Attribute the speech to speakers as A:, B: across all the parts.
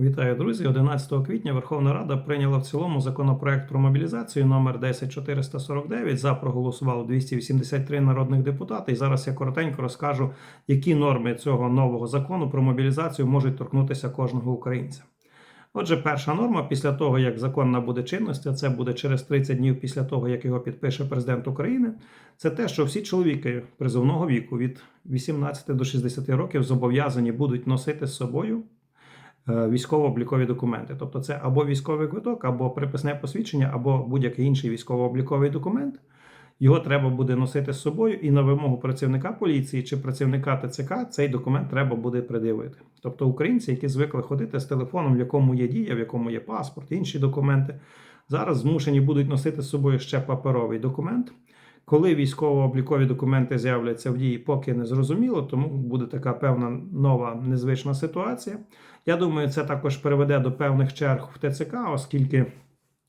A: Вітаю, друзі! 11 квітня Верховна Рада прийняла в цілому законопроект про мобілізацію номер 10449. За проголосувало 283 народних депутати. І зараз я коротенько розкажу, які норми цього нового закону про мобілізацію можуть торкнутися кожного українця. Отже, перша норма після того, як закон набуде чинності, а це буде через 30 днів після того, як його підпише президент України, це те, що всі чоловіки призовного віку від 18 до 60 років зобов'язані будуть носити з собою військово-облікові документи. Тобто, це або військовий квиток, або приписне посвідчення, або будь-який інший військово-обліковий документ. Його треба буде носити з собою, і на вимогу працівника поліції чи працівника ТЦК цей документ треба буде пред'явити. Тобто українці, які звикли ходити з телефоном, в якому є дія, в якому є паспорт, інші документи, зараз змушені будуть носити з собою ще паперовий документ. Коли військово-облікові документи з'являться в дії, поки не зрозуміло, тому буде така певна нова незвична ситуація. Я думаю, це також приведе до певних черг в ТЦК, оскільки.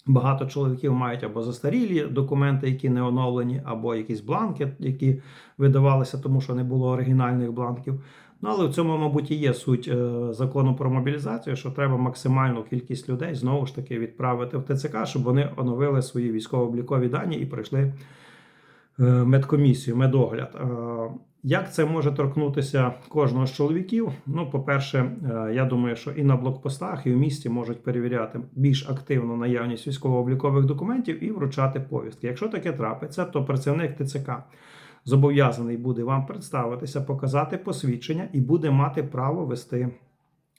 A: Багато чоловіків мають або застарілі документи, які не оновлені, або якісь бланки, які видавалися, тому що не було оригінальних бланків. Ну але в цьому, мабуть, і є суть е, закону про мобілізацію, що треба максимальну кількість людей знову ж таки відправити в ТЦК, щоб вони оновили свої військово-облікові дані і пройшли медкомісію, медогляд. Е, як це може торкнутися кожного з чоловіків? Ну, по-перше, е, я думаю, що і на блокпостах, і в місті можуть перевіряти більш активну наявність військово-облікових документів і вручати повістки. Якщо таке трапиться, то працівник ТЦК зобов'язаний буде вам представитися, показати посвідчення і буде мати право вести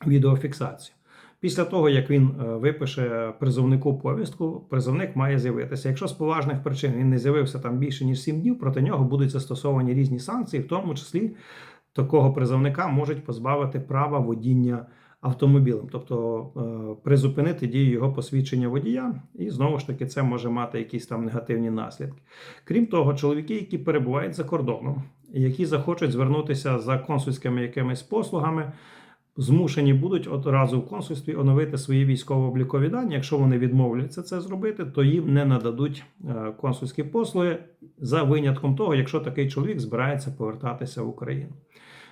A: відеофіксацію. Після того, як він е, випише призовнику повістку, призовник має з'явитися. Якщо з поважних причин він не з'явився там більше ніж 7 днів, проти нього будуть застосовані різні санкції, в тому числі такого призовника можуть позбавити права водіння автомобілем, тобто е, призупинити дію його посвідчення водія, і знову ж таки це може мати якісь там негативні наслідки. Крім того, чоловіки, які перебувають за кордоном, які захочуть звернутися за консульськими якимись послугами змушені будуть одразу в консульстві оновити свої військово-облікові дані. Якщо вони відмовляться це зробити, то їм не нададуть е, консульські послуги за винятком того, якщо такий чоловік збирається повертатися в Україну.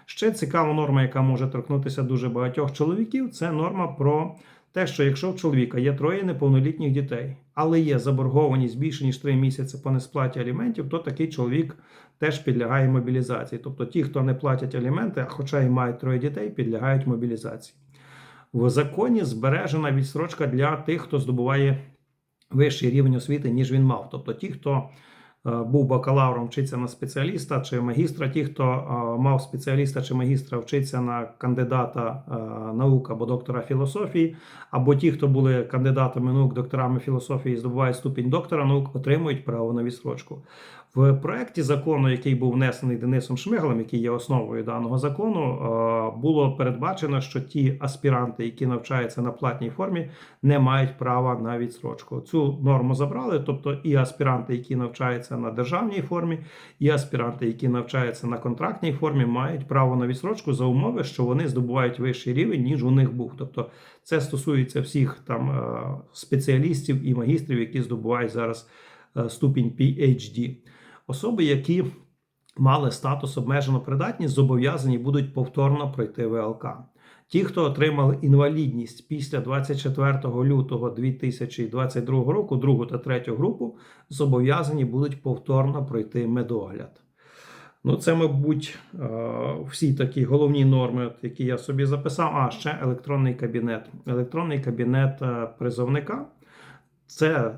A: Ще цікава норма, яка може торкнутися дуже багатьох чоловіків, це норма про те, що якщо в чоловіка є троє неповнолітніх дітей, але є заборгованість більше ніж 3 місяці по несплаті аліментів, то такий чоловік теж підлягає мобілізації. Тобто ті, хто не платять аліменти, хоча і мають троє дітей, підлягають мобілізації. В законі збережена відстрочка для тих, хто здобуває вищий рівень освіти, ніж він мав. Тобто ті, хто був бакалавром, вчиться на спеціаліста чи магістра. Ті, хто е, мав спеціаліста чи магістра, вчиться на кандидата е, наук або доктора філософії, або ті, хто були кандидатами наук, докторами філософії, здобувають ступінь доктора наук, отримують право на відстрочку. В проєкті закону, який був внесений Денисом Шмигалем, який є основою даного закону, було передбачено, що ті аспіранти, які навчаються на платній формі, не мають права на відстрочку. Цю норму забрали, тобто і аспіранти, які навчаються на державній формі, і аспіранти, які навчаються на контрактній формі, мають право на відстрочку за умови, що вони здобувають вищий рівень, ніж у них був. Тобто це стосується всіх там спеціалістів і магістрів, які здобувають зараз ступінь PhD. Особи, які мали статус обмежено придатність, зобов'язані будуть повторно пройти ВЛК. Ті, хто отримали інвалідність після 24 лютого 2022 року, другу та третю групу, зобов'язані будуть повторно пройти медогляд. Ну, це, мабуть, е, всі такі головні норми, які я собі записав. А ще електронний кабінет. Електронний кабінет е, призовника. Це е,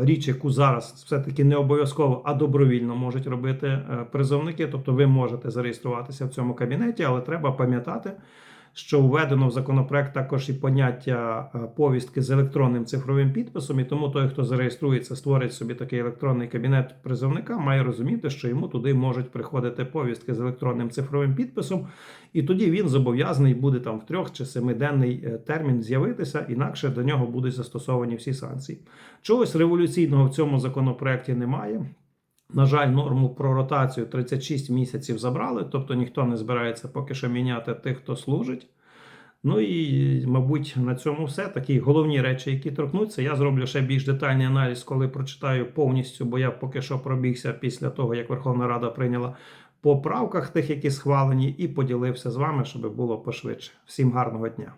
A: річ, яку зараз все-таки не обов'язково, а добровільно можуть робити призовники. Тобто ви можете зареєструватися в цьому кабінеті, але треба пам'ятати, що введено в законопроект також і поняття е, повістки з електронним цифровим підписом, і тому той, хто зареєструється, створить собі такий електронний кабінет призовника, має розуміти, що йому туди можуть приходити повістки з електронним цифровим підписом, і тоді він зобов'язаний буде там в трьох чи семиденний е, термін з'явитися, інакше до нього будуть застосовані всі санкції. Чогось революційного в цьому законопроекті немає. На жаль, норму про ротацію 36 місяців забрали, тобто ніхто не збирається поки що міняти тих, хто служить. Ну і, мабуть, на цьому все. Такі головні речі, які торкнуться. Я зроблю ще більш детальний аналіз, коли прочитаю повністю, бо я поки що пробігся після того, як Верховна Рада прийняла по правках тих, які схвалені, і поділився з вами, щоб було пошвидше. Всім гарного дня!